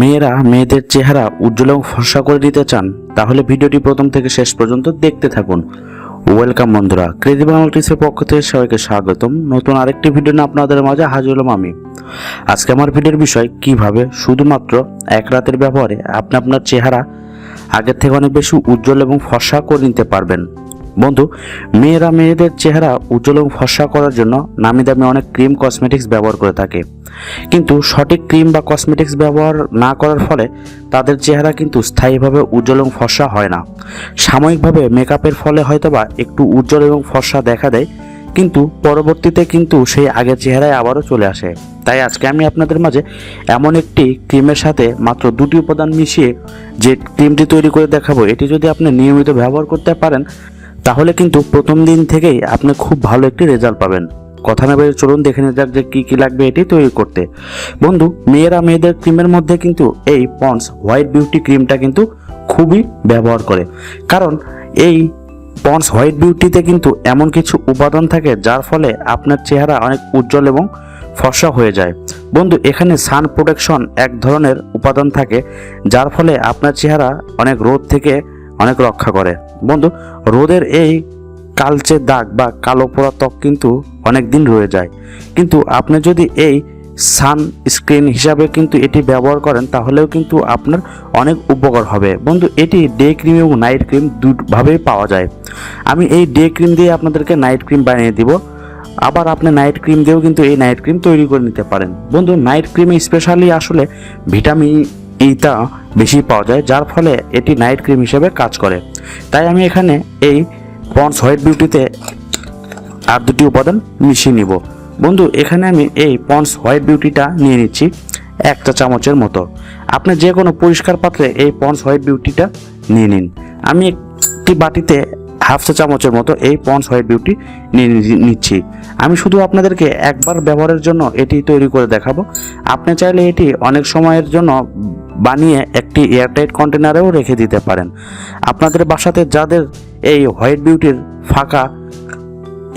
মেয়েরা মেয়েদের চেহারা উজ্জ্বল এবং ফর্সা করে দিতে চান, তাহলে ভিডিওটি প্রথম থেকে শেষ পর্যন্ত দেখতে থাকুন। ওয়েলকাম বন্ধুরা, ক্রেজি বাংলা টিসের পক্ষ থেকে সবাইকে স্বাগতম। নতুন আরেকটি ভিডিও নিয়ে আপনাদের মাঝে হাজির হলাম আমি। আজকে আমার ভিডিওর বিষয়, কীভাবে শুধুমাত্র এক রাতের ব্যবহারে আপনি আপনার চেহারা আগের থেকে অনেক বেশি উজ্জ্বল এবং ফর্সা করে নিতে পারবেন। বন্ধু, মেয়েরা মেয়েদের চেহারা উজ্জ্বল এবং ফর্সা করার জন্য নামি দামি অনেক ক্রিম কসমেটিক্স ব্যবহার করে থাকে। কিন্তু সঠিক ক্রিম বা কসমেটিক্স ব্যবহার না করার ফলে তাদের চেহারা কিন্তু স্থায়ীভাবে উজ্জ্বল এবং ফর্সা হয় না। সাময়িকভাবে মেকআপের ফলে হয়তোবা একটু উজ্জ্বল এবং ফর্সা দেখা দেয়, কিন্তু পরবর্তীতে কিন্তু সেই আগের চেহারায় আবারও চলে আসে। তাই আজকে আমি আপনাদের মাঝে এমন একটি ক্রিমের সাথে মাত্র দুটি উপাদান মিশিয়ে যে ক্রিমটি তৈরি করে দেখাবো, এটি যদি আপনি নিয়মিত ব্যবহার করতে পারেন তাহলে কিন্তু প্রথম দিন থেকেই আপনি খুব ভালো একটি রেজাল্ট পাবেন। কথা না বেরিয়ে চলুন, দেখে নেওয়া যাক যে কী কী লাগবে এটি তৈরি করতে। বন্ধু, মেয়েরা মেয়েদের ক্রিমের মধ্যে কিন্তু এই পন্ডস হোয়াইট বিউটি ক্রিমটা কিন্তু খুবই ব্যবহার করে। কারণ এই পন্ডস হোয়াইট বিউটিতে কিন্তু এমন কিছু উপাদান থাকে যার ফলে আপনার চেহারা অনেক উজ্জ্বল এবং ফর্সা হয়ে যায়। বন্ধু, এখানে সান প্রোটেকশন এক ধরনের উপাদান থাকে যার ফলে আপনার চেহারা অনেক রোদ থেকে অনেক রক্ষা করে। বন্ধু, রোদের এই কালচে দাগ বা কালো পোড়া ত্বক কিন্তু অনেক দিন রয়ে যায়। কিন্তু আপনি যদি এই সান স্ক্রিন হিসাবে কিন্তু এটি ব্যবহার করেন, তাহলেও কিন্তু আপনার অনেক উপকার হবে। বন্ধু, এটি ডে ক্রিম এবং নাইট ক্রিম দুভাবেই পাওয়া যায়। আমি এই ডে ক্রিম দিয়ে আপনাদেরকে নাইট ক্রিম বানিয়ে দিব। আবার আপনি নাইট ক্রিম দিয়েও কিন্তু এই নাইট ক্রিম তৈরি করে নিতে পারেন। বন্ধু, নাইট ক্রিমে স্পেশালি আসলে ভিটামিন ইটা বেশি পাওয়া যায়, যার ফলে এটি নাইট ক্রিম হিসেবে কাজ করে। তাই আমি এখানে এই পন্ডস হোয়াইট বিউটিতে আর দুটি উপাদান মিশিয়ে নিব। বন্ধু, এখানে আমি এই পন্ডস হোয়াইট বিউটিটা নিয়ে নিচ্ছি একটা চামচের মতো। আপনি যে কোনো পরিষ্কার পাত্রে এই পন্ডস হোয়াইট বিউটিটা নিয়ে নিন। আমি একটি বাটিতে হাফ চা চামচের মতো এই পন্ডস হোয়াইট বিউটি নিয়ে নিচ্ছি। আমি শুধু আপনাদেরকে একবার ব্যবহারের জন্য এটি তৈরি করে দেখাবো। আপনি চাইলে এটি অনেক সময়ের জন্য বানিয়ে একটি এয়ারটাইট কন্টেনারেও রেখে দিতে পারেন। আপনাদের বাসাতে যাদের এই হোয়াইট বিউটির ফাঁকা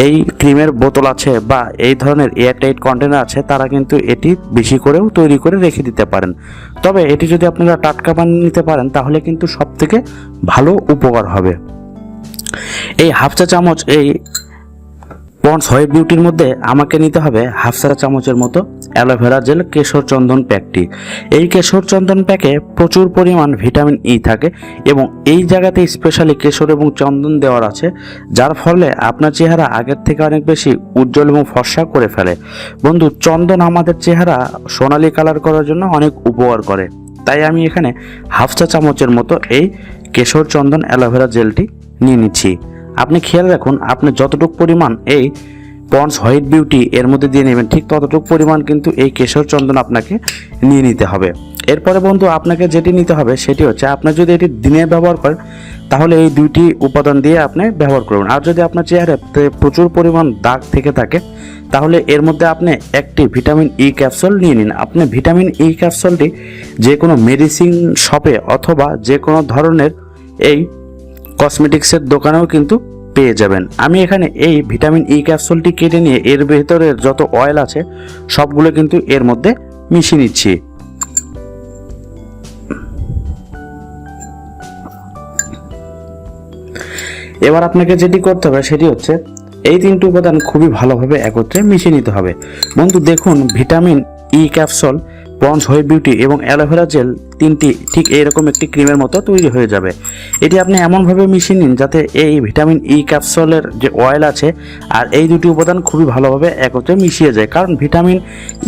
এই ক্রিমের বোতল আছে বা এই ধরনের এয়ারটাইট কন্টেনার আছে, তারা কিন্তু এটি বেশি করেও তৈরি করে রেখে দিতে পারেন। তবে এটি যদি আপনারা টাটকা বানিয়ে নিতে পারেন, তাহলে কিন্তু সব থেকে ভালো উপকার হবে। এই হাফ চা চামচ এই পন্ডস হোয়াইট বিউটির মধ্যে আমাকে নিতে হবে হাফ চা চামচের মতো অ্যালোভেরা জেল কেশর চন্দন প্যাকটি। এই কেশর চন্দন প্যাকে প্রচুর পরিমাণ ভিটামিন ই থাকে এবং এই জায়গাতে স্পেশালি কেশর এবং চন্দন দেওয়ার আছে, যার ফলে আপনার চেহারা আগের থেকে অনেক বেশি উজ্জ্বল এবং ফর্সা করে ফেলে। বন্ধু, চন্দন আমাদের চেহারা সোনালি কালার করার জন্য অনেক উপকার করে। তাই আমি এখানে হাফ চা চামচের মতো এই কেশর চন্দন অ্যালোভেরা জেলটি নিয়ে নিচ্ছি। আপনি খেয়াল রাখুন, আপনি যতটুকু পরিমাণ এই পন্স হোয়াইট বিউটি এর মধ্যে দিয়ে নেবেন, ঠিক ততটুকু পরিমাণ কিন্তু এই কেশর চন্দন আপনাকে নিয়ে নিতে হবে। এরপরে বন্ধু, আপনাকে যেটি নিতে হবে সেটি হচ্ছে, আপনি যদি এটি দিনে ব্যবহার করেন, তাহলে এই দুইটি উপাদান দিয়ে আপনি ব্যবহার করুন। আর যদি আপনার চেহারাতে প্রচুর পরিমাণ দাগ থেকে থাকে, তাহলে এর মধ্যে আপনি একটি ভিটামিন ই ক্যাপসুল নিয়ে নিন। আপনি ভিটামিন ই ক্যাপসুলটি যে কোনো মেডিসিন শপে অথবা যে কোনো ধরনের এই কসমেটিক্সের দোকানেও কিন্তু পেয়ে যাবেন। আমি এখানে এই ভিটামিন ই ক্যাপসুলটি কেটে নিয়ে এর ভেতরের যত অয়েল আছে, সবগুলো কিন্তু এর মধ্যে মিশিয়ে নিচ্ছি। এবার আপনাকে যেটি করতে হবে, সেটি হচ্ছে এই তিনটি উপাদান খুবই ভালোভাবে একত্রে মিশিয়ে নিতে হবে। বন্ধু, দেখুন, vitamin E capsule Pond's white beauty এবং অ্যালোভেরা জেল তিনটি ঠিক এইরকম একটি ক্রিমের মতো তৈরি হয়ে যাবে। এটি আপনি এমনভাবে মিশিয়ে নিন যাতে এই ভিটামিন ই ক্যাপসুলের যে অয়েল আছে আর এই দুটি উপাদান খুবই ভালোভাবে একত্রে মিশিয়ে যায়। কারণ ভিটামিন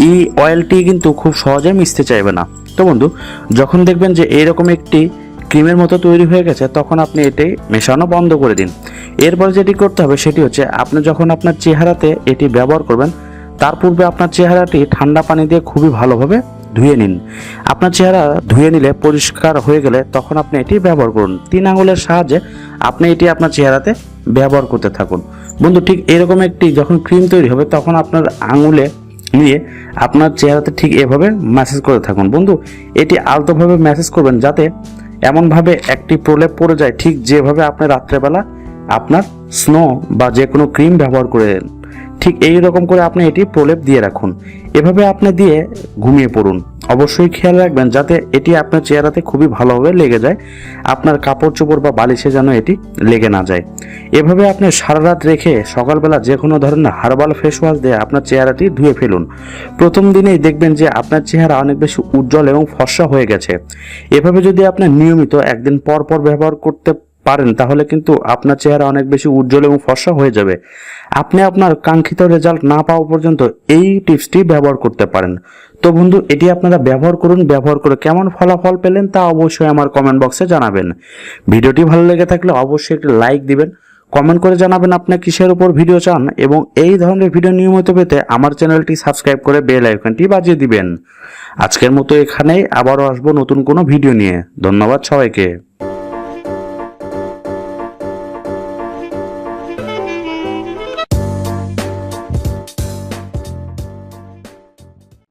ই অয়েলটি কিন্তু খুব সহজে মিশতে চাইবে না। তো বন্ধু, যখন দেখবেন যে এইরকম একটি ক্রিমের মতো তৈরি হয়ে গেছে, তখন আপনি এটি মেশানো বন্ধ করে দিন। এরপর যেটি করতে হবে সেটি হচ্ছে আপনি যখন আপনার চেহারাতে এটি ব্যবহার করবেন, তার পূর্বে আপনার চেহারাটি ঠান্ডা পানি দিয়ে খুবই ভালোভাবে ধুয়ে নিন। আপনার চেহারা ধুয়ে নিলে পরিষ্কার হয়ে গেলে তখন আপনি এটি ব্যবহার করুন। তিন আঙুলের সাহায্যে আপনি এটি আপনার চেহারাতে ব্যবহার করতে থাকুন। বন্ধু, ঠিক এরকম একটি যখন ক্রিম তৈরি হবে, তখন আপনার আঙুলে নিয়ে আপনার চেহারাতে ঠিক এভাবে ম্যাসেজ করে থাকুন। বন্ধু, এটি আলতোভাবে ম্যাসেজ করবেন যাতে এমনভাবে একটি প্রলেপ পড়ে যায়, ঠিক যেভাবে আপনি রাত্রেবেলা আপনার স্নো বা যে কোনো ক্রিম ব্যবহার করেন ঠিক এই রকম করে আপনি এটি প্রলেপ দিয়ে রাখুন। এভাবে আপনি দিয়ে ঘুমিয়ে পড়ুন। অবশ্যই খেয়াল রাখবেন যাতে এটি আপনার চেহারাতে খুবই ভালোভাবে লেগে যায়, আপনার কাপড় চোপড় বা বালিশে যেন এটি লেগে না যায়। এভাবে আপনি সারা রাত রেখে সকালবেলা যে কোনো ধরনের হার্বাল ফেস ওয়াশ দিয়ে আপনার চেহারাটি ধুয়ে ফেলুন। প্রথম দিনেই দেখবেন যে আপনার চেহারা অনেক বেশি উজ্জ্বল এবং ফর্সা হয়ে গেছে। এভাবে যদি আপনি নিয়মিত একদিন পর পর ব্যবহার করতে পারেন, তাহলে কিন্তু আপনার চেহারা অনেক বেশি উজ্জ্বল এবং ফর্সা হয়ে যাবে। আপনি আপনার কাঙ্ক্ষিত রেজাল্ট না পাওয়া পর্যন্ত এই টিপসটি ব্যবহার করতে পারেন। তো বন্ধু, এটি আপনারা ব্যবহার করুন, ব্যবহার করে কেমন ফলাফল পেলেন তা অবশ্যই আমার কমেন্ট বক্সে জানাবেন। ভিডিওটি ভালো লেগে থাকলে অবশ্যই একটি লাইক দিবেন কমেন্ট করে জানাবেন আপনি কিসের উপর ভিডিও চান এবং এই ধরনের ভিডিও নিয়মিত পেতে আমার চ্যানেলটি সাবস্ক্রাইব করে বেল আইকনটি বাজিয়ে দিবেন। আজকের মতো এখানেই আবারও আসব নতুন কোনো ভিডিও নিয়ে। ধন্যবাদ সবাইকে।